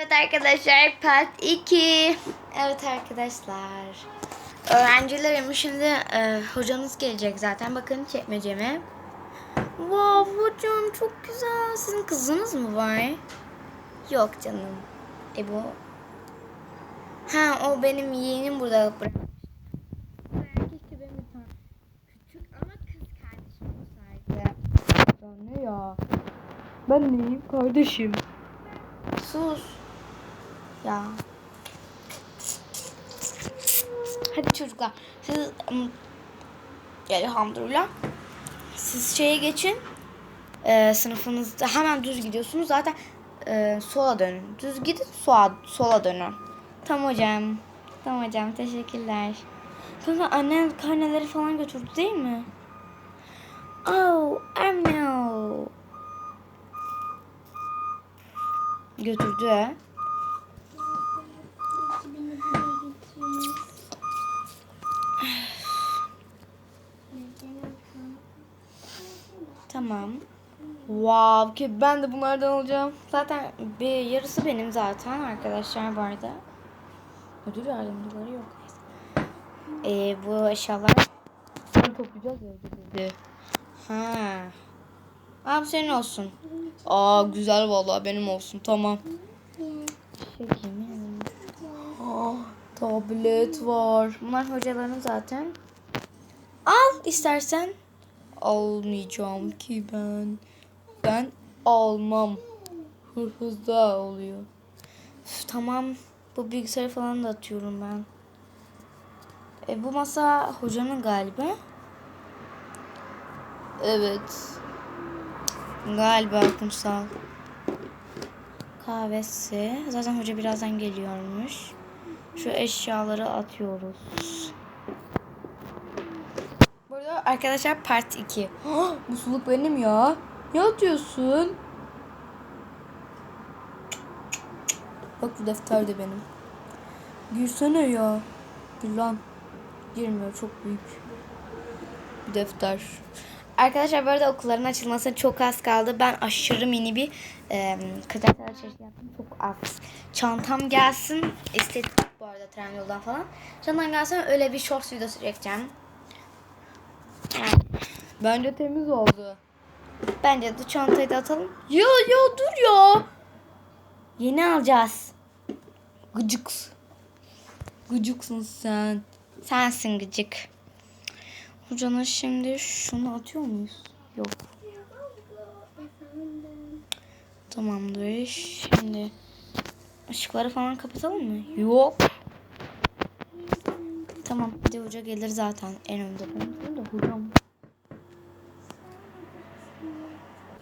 Evet arkadaşlar part 2. Evet arkadaşlar. Öğrencilerim şimdi e, hocanız gelecek zaten. Bakın çekmeceme. Wow hocam çok güzel. Sizin kızınız mı var? Yok canım. E bu. Ha o benim yeğenim burada bırakmış. Benim bir tane küçük ama kız kardeşim. Ya ne ya? Ben neyim kardeşim? Sus. Ya. Hadi çocuklar. Siz elhamdülillah. Siz şeye geçin. Ee, sınıfınızda hemen düz gidiyorsunuz. Zaten e, sola dönün. Düz gidin sola, sola dönün. Tamam hocam. Tamam hocam. Teşekkürler. Kanka annen karneleri falan götürdü değil mi? Oh, know. Götürdü. Tamam. Wow ki ben de bunlardan alacağım. Zaten bir yarısı benim zaten arkadaşlar vardı. Ödül yardımcıları yok. Ee, bu eşyalar Bunu toplayacağız ya dedi. ha. Abi senin olsun. Aa güzel vallahi benim olsun tamam. Çekeyim. Aa tablet var. Bunlar hocaların zaten. Al istersen. Almayacağım ki ben. Ben almam. Hırhızda oluyor. Üf, tamam. Bu bilgisayarı falan da atıyorum ben. E, bu masa hocanın galiba. Evet. Galiba kumsal. Kahvesi. Zaten hoca birazdan geliyormuş. Şu eşyaları atıyoruz. Arkadaşlar part 2. Ah, bu suluk benim ya. Ne atıyorsun? Bak bu defter de benim. Girsene ya. Gir lan. Girmiyor çok büyük. Bir defter. Arkadaşlar bu arada okulların açılmasına çok az kaldı. Ben aşırı mini bir e, kırtasiye alışverişi yaptım. Çok az. Çantam gelsin. Estetik bu arada Trendyol'dan falan. Çantam gelsin öyle bir shorts videosu çekeceğim. Bence temiz oldu. bence de çantayı da atalım. Ya ya dur ya. Yeni alacağız. Gıcık. Gıcıksın sen. Sensin gıcık. Hocanın şimdi şunu atıyor muyuz? Yok. Tamamdır. Şimdi ışıkları falan kapatalım mı? Yok. Tamam. Bir de hoca gelir zaten en önde. Ben de hocam